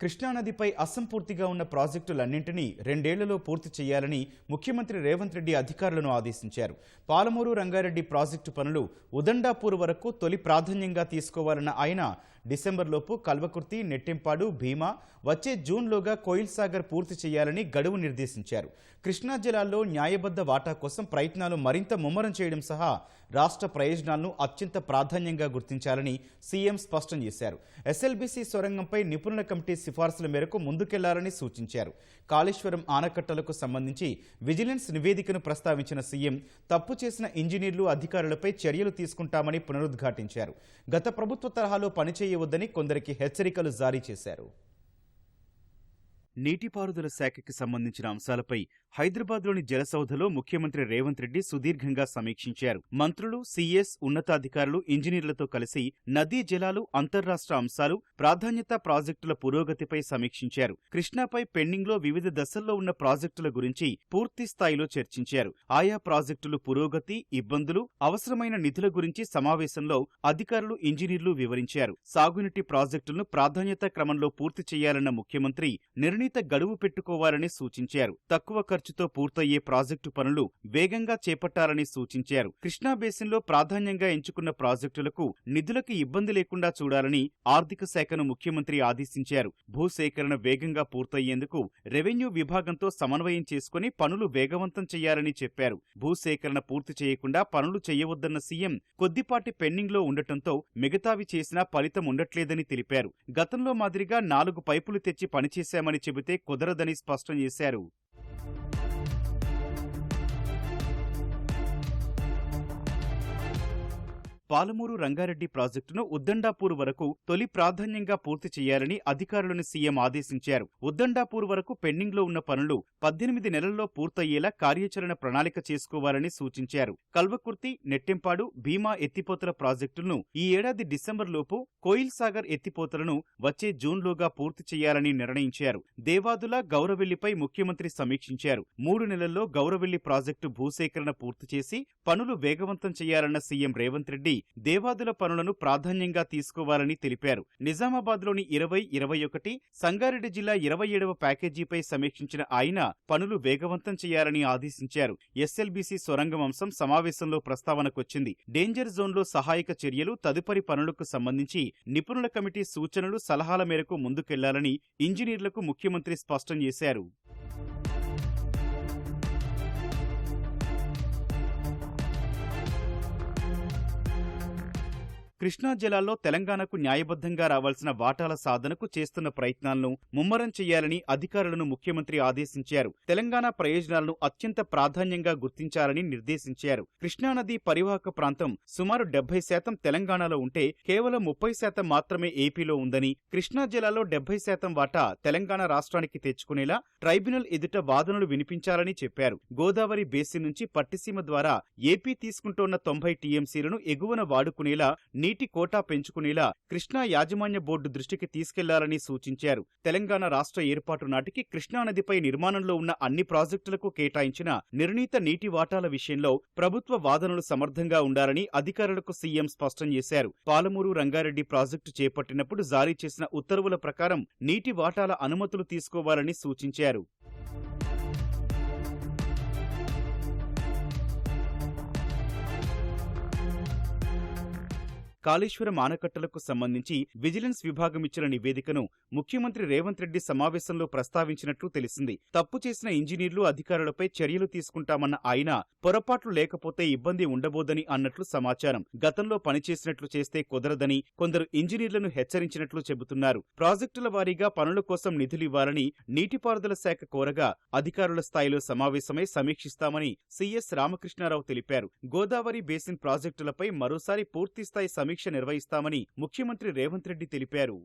కృష్ణానదిపై అసంపూర్తిగా ఉన్న ప్రాజెక్టులన్నింటినీ రెండేళ్ళలో పూర్తి చేయాలని ముఖ్యమంత్రి రేవంత్ రెడ్డి అధికారులను ఆదేశించారు. పాలమూరు రంగారెడ్డి ప్రాజెక్టు పనులు ఉదండాపూర్ వరకు తొలి ప్రాధాన్యంగా తీసుకోవాలన్న ఆయన డిసెంబర్లోపు కల్వకుర్తి నెట్టింపాడు భీమా వచ్చే జూన్లోగా కోయిల్ సాగర్ పూర్తి చేయాలని గడువు నిర్దేశించారు. కృష్ణా జలాల్లో న్యాయబద్ధ వాటా కోసం ప్రయత్నాలు మరింత ముమ్మరం చేయడం సహా రాష్ట్ర ప్రయోజనాలను అత్యంత ప్రాధాన్యంగా గుర్తించాలని సీఎం స్పష్టం చేశారు. ఎస్ఎల్బీసీ సొరంగంపై నిపుణుల కమిటీ సిఫార్సుల మేరకు ముందుకెళ్ళాలని సూచించారు. కాళేశ్వరం ఆనకట్టలకు సంబంధించి విజిలెన్స్ నివేదికను ప్రస్తావించిన సీఎం తప్పు చేసిన ఇంజనీర్లు అధికారులపై చర్యలు తీసుకుంటామని పునరుద్ఘాటించారు. గత ప్రభుత్వ తరహాలో చేయవద్దని కొందరికి హెచ్చరికలు జారీ చేశారు. నీటిపారుదల శాఖకి సంబంధించిన అంశాలపై హైదరాబాద్లోని జలసౌధలో ముఖ్యమంత్రి రేవంత్ రెడ్డి సుదీర్ఘంగా సమీక్షించారు. మంత్రులు సీఎస్ ఉన్నతాధికారులు ఇంజనీర్లతో కలిసి నదీ జలాలు అంతర్రాష్ట్ర అంశాలు ప్రాధాన్యత ప్రాజెక్టుల పురోగతిపై సమీక్షించారు. కృష్ణాపై పెండింగ్లో వివిధ దశల్లో ఉన్న ప్రాజెక్టుల గురించి పూర్తి స్థాయిలో చర్చించారు. ఆయా ప్రాజెక్టులు పురోగతి ఇబ్బందులు అవసరమైన నిధుల గురించి సమావేశంలో అధికారులు ఇంజనీర్లు వివరించారు. సాగునీటి ప్రాజెక్టులను ప్రాధాన్యత క్రమంలో పూర్తి చేయాలన్న ముఖ్యమంత్రి నిర్ణీత గడువు పెట్టుకోవాలని సూచించారు. తక్కువ ఖర్చుతో పూర్తయ్యే ప్రాజెక్టు పనులు వేగంగా చేపట్టాలని సూచించారు. కృష్ణా బేసిన్లో ప్రాధాన్యంగా ఎంచుకున్న ప్రాజెక్టులకు నిధులకు ఇబ్బంది లేకుండా చూడాలని ఆర్థిక శాఖను ముఖ్యమంత్రి ఆదేశించారు. భూసేకరణ వేగంగా పూర్తయ్యేందుకు రెవెన్యూ విభాగంతో సమన్వయం చేసుకుని పనులు వేగవంతం చేయాలని చెప్పారు. భూసేకరణ పూర్తి చేయకుండా పనులు చేయవద్దన్న సీఎం కొద్దిపాటి పెండింగ్లో ఉండటంతో మిగతావి చేసినా ఫలితం ఉండట్లేదని తెలిపారు. గతంలో మాదిరిగా నాలుగు పైపులు తెచ్చి పనిచేశామని చెబితే కుదరదని స్పష్టం చేశారు. పాలమూరు రంగారెడ్డి ప్రాజెక్టును ఉద్దండాపూర్ వరకు తొలి ప్రాధాన్యంగా పూర్తి చేయాలని అధికారులను సీఎం ఆదేశించారు. ఉద్దండాపూర్ వరకు పెండింగ్లో ఉన్న పనులు పద్దెనిమిది నెలల్లో పూర్తయ్యేలా కార్యాచరణ ప్రణాళిక చేసుకోవాలని సూచించారు. కల్వకుర్తి నెట్టెంపాడు భీమా ఎత్తిపోతల ప్రాజెక్టులను ఈ ఏడాది డిసెంబర్లోపు కోయిల్ సాగర్ ఎత్తిపోతలను వచ్చే జూన్లోగా పూర్తి చేయాలని నిర్ణయించారు. దేవాదుల గౌరవెల్లిపై ముఖ్యమంత్రి సమీక్షించారు. మూడు నెలల్లో గౌరవెల్లి ప్రాజెక్టు భూసేకరణ పూర్తి చేసి పనులు వేగవంతం చేయాలన్న సీఎం రేవంత్ రెడ్డి దేవాదుల పనులను ప్రాధాన్యంగా తీసుకోవాలని తెలిపారు. నిజామాబాద్లోని ఇరవై ఇరవై ఒకటి సంగారెడ్డి జిల్లా ఇరవై ఏడవ ప్యాకేజీపై సమీక్షించిన ఆయన పనులు వేగవంతం చేయాలని ఆదేశించారు. ఎస్ఎల్బీసీ సొరంగం అంశం సమావేశంలో ప్రస్తావనకొచ్చింది. డేంజర్ జోన్లో సహాయక చర్యలు తదుపరి పనులకు సంబంధించి నిపుణుల కమిటీ సూచనలు సలహాల మేరకు ముందుకెళ్ళాలని ఇంజనీర్లకు ముఖ్యమంత్రి స్పష్టం చేశారు. కృష్ణా జలాల్లో తెలంగాణకు న్యాయబద్ధంగా రావాల్సిన వాటాల సాధనకు చేస్తున్న ప్రయత్నాలను ముమ్మరం చేయాలని అధికారులను ముఖ్యమంత్రి ఆదేశించారు. తెలంగాణ ప్రయోజనాలను అత్యంత ప్రాధాన్యంగా గుర్తించాలని నిర్దేశించారు. కృష్ణానది పరివాహక ప్రాంతం సుమారు డెబ్బై శాతం తెలంగాణలో ఉంటే కేవలం ముప్పై శాతం మాత్రమే ఏపీలో ఉందని కృష్ణా జిల్లాలో డెబ్బై శాతం వాటా తెలంగాణ రాష్ట్రానికి తెచ్చుకునేలా ట్రైబ్యునల్ ఎదుట వాదనలు వినిపించాలని చెప్పారు. గోదావరి బేసిన్ నుంచి పట్టిసీమ ద్వారా ఏపీ తీసుకుంటోన్న తొంభై టీఎంసీలను ఎగువన వాడుకునేలా నీటి కోటా పెంచుకునేలా కృష్ణా యాజమాన్య బోర్డు దృష్టికి తీసుకెళ్ళాలని సూచించారు. తెలంగాణ రాష్ట్ర ఏర్పాటు నాటికి కృష్ణానదిపై నిర్మాణంలో ఉన్న అన్ని ప్రాజెక్టులకు కేటాయించిన నిర్ణీత నీటి వాటాల విషయంలో ప్రభుత్వ వాదనలు సమర్థంగా ఉండాలని అధికారులకు సీఎం స్పష్టం చేశారు. పాలమూరు రంగారెడ్డి ప్రాజెక్టు చేపట్టినప్పుడు జారీ చేసిన ఉత్తర్వుల ప్రకారం నీటి వాటాల అనుమతులు తీసుకోవాలని సూచించారు. కాళేశ్వరం ఆనకట్టలకు సంబంధించి విజిలెన్స్ విభాగం ఇచ్చిన నివేదికను ముఖ్యమంత్రి రేవంత్ రెడ్డి సమావేశంలో ప్రస్తావించినట్లు తెలిసింది. తప్పు చేసిన ఇంజనీర్లు అధికారులపై చర్యలు తీసుకుంటామన్న ఆయన పొరపాట్లు లేకపోతే ఇబ్బంది ఉండబోదని అన్నట్లు సమాచారం. గతంలో పనిచేసినట్లు చేస్తే కుదరదని కొందరు ఇంజనీర్లను హెచ్చరించినట్లు చెబుతున్నారు. ప్రాజెక్టుల వారీగా పనుల కోసం నిధులివ్వాలని నీటిపారుదల శాఖ కోరగా అధికారుల స్థాయిలో సమావేశమై సమీక్షిస్తామని సీఎస్ రామకృష్ణారావు తెలిపారు. గోదావరి బేసిన్ ప్రాజెక్టులపై మరోసారి పూర్తిస్థాయి సమీక్ష నిర్వహిస్తామని ముఖ్యమంత్రి రేవంత్ రెడ్డి తెలిపారు.